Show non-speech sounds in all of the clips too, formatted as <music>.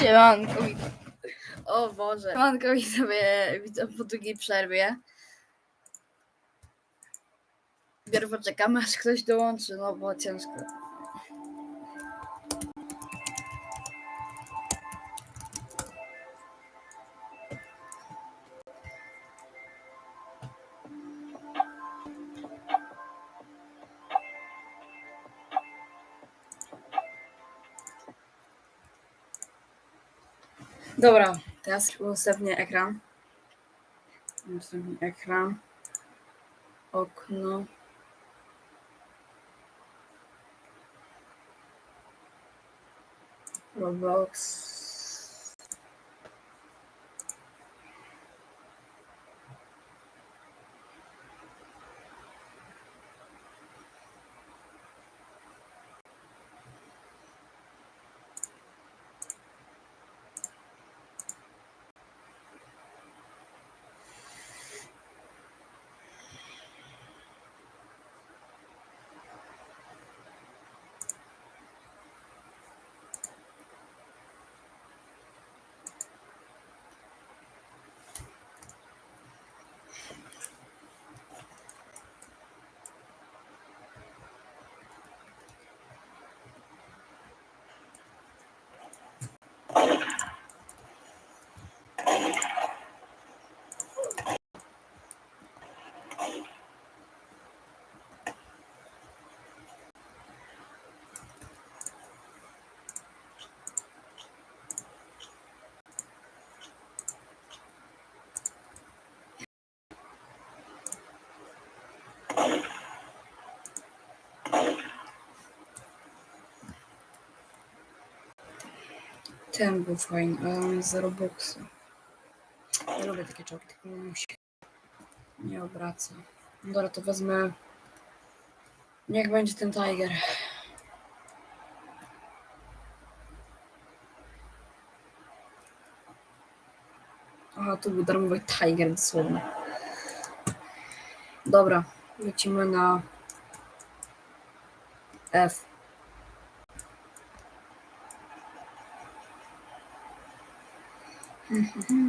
Siemanko. O Boże. Siemanko i sobie widzę po długiej przerwie. Pierw poczekamy aż ktoś dołączy, no bo ciężko. Dobra, teraz udostępnię ekran. Udostępnię ekran. Okno. Roblox. Ten był fajny, ale on jest. Ja lubię takie czołgi, tylko mu się nie obraca. Dobra, to wezmę. Niech będzie ten Tiger. Aha, tu był darmowy Tiger dosłownie. Dobra, lecimy na F. Hmm.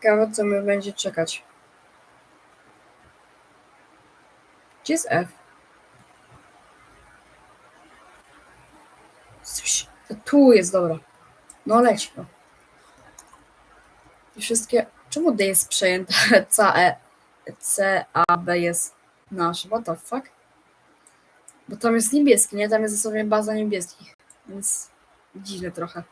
Ciekawe, co mnie będzie czekać. Gdzie jest F? Coś... Tu jest, dobra. No leć. No. I wszystkie... Czemu D jest przejęte? <laughs> C, E, C, A, B jest nasz. What the fuck? Bo tam jest niebieski, nie? Tam jest dosłownie baza niebieskich. Więc dziwne trochę.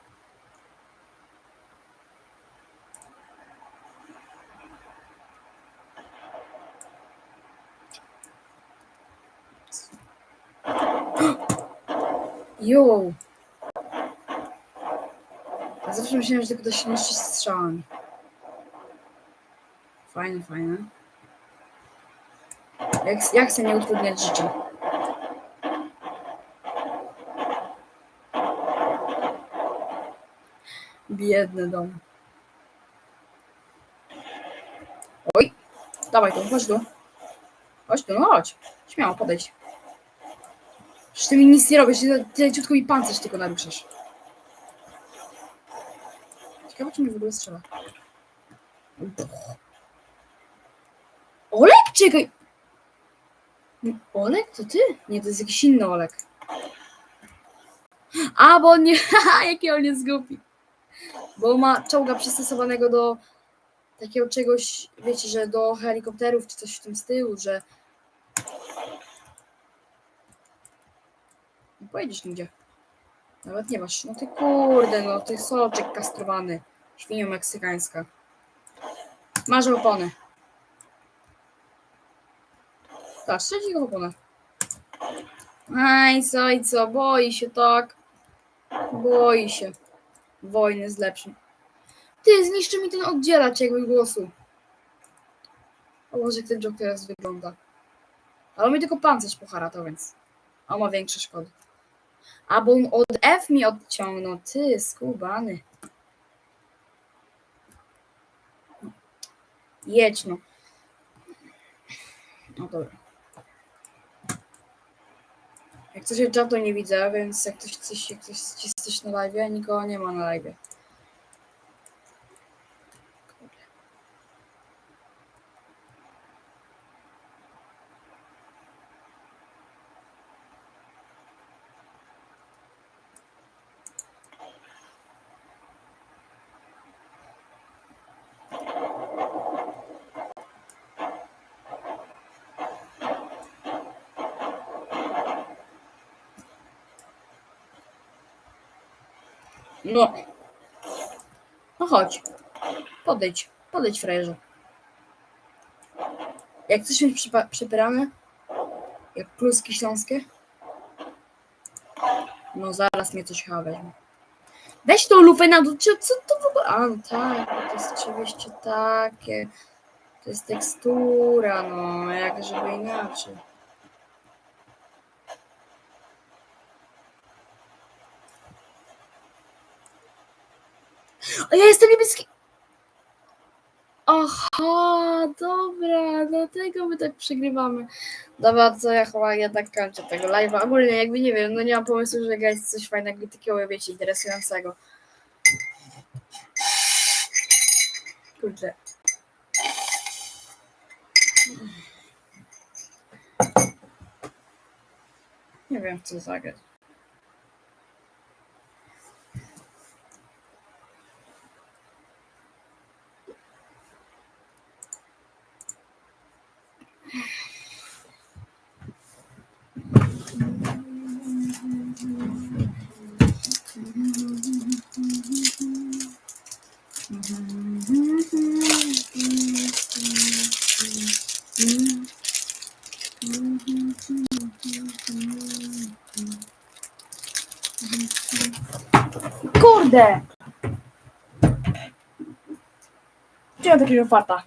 Jo! Zawsze myślałem, że tylko da się niszczyć strzałami. Fajne, fajne. Jak, jak chcę nie utrudniać życia? Biedny dom. Oj! Dawaj tu, chodź tu. Chodź tu, no chodź. Śmiało, podejdź. Przecież ty mi nic nie robisz, ty, ty ciutko mi pancerz tylko naruszasz. Ciekawe, czy mi w ogóle strzela. Olek? Czekaj! Olek? To ty? Nie, to jest jakiś inny Olek. A, bo on nie... Haha, <laughs> jaki on jest głupi. Bo ma czołga przystosowanego do takiego czegoś, wiecie, że do helikopterów czy coś w tym stylu, że Nie pojedziesz nigdzie. Nawet nie masz. No ty kurde, no ty soczek kastrowany. Świnio meksykańska. Masz opony. Tak, trzeci go oponę. Aj, co i co, boi się tak. Boi się. wojny z lepszym. Ty, zniszczy mi ten oddzielacz jakby głosu. O Boże, jak ten Joker teraz wygląda. Ale on mi tylko pancerz poharatał, więc on ma większe szkody. A bo on od F mi odciągnął. Ty, skubany. Jedź no. No dobra. Jak coś czatu nie widzę, więc jak ktoś coś, jak ktoś jest coś na live, nikogo nie ma na live. No. No chodź. Podejdź. Podejdź, frajerze. Jak coś mieć przypierane? Jak kluski śląskie? No zaraz mnie coś chyba weźmie. Weź tą lupę na dół. Co to w ogóle? A, no tak. To jest oczywiście takie. To jest tekstura, no. Jak żeby inaczej. O, ja jestem niebieski. Aha, dobra, dlatego my tak przegrywamy. Dobra, co ja chyba jednak kończę tego live'a. Ogólnie jakby nie wiem, no nie mam pomysłu, że grać coś fajnego takiego, wiecie, interesującego. Kurde. Nie wiem, co zagrać. Kurde! Gdzie mam takiego farta?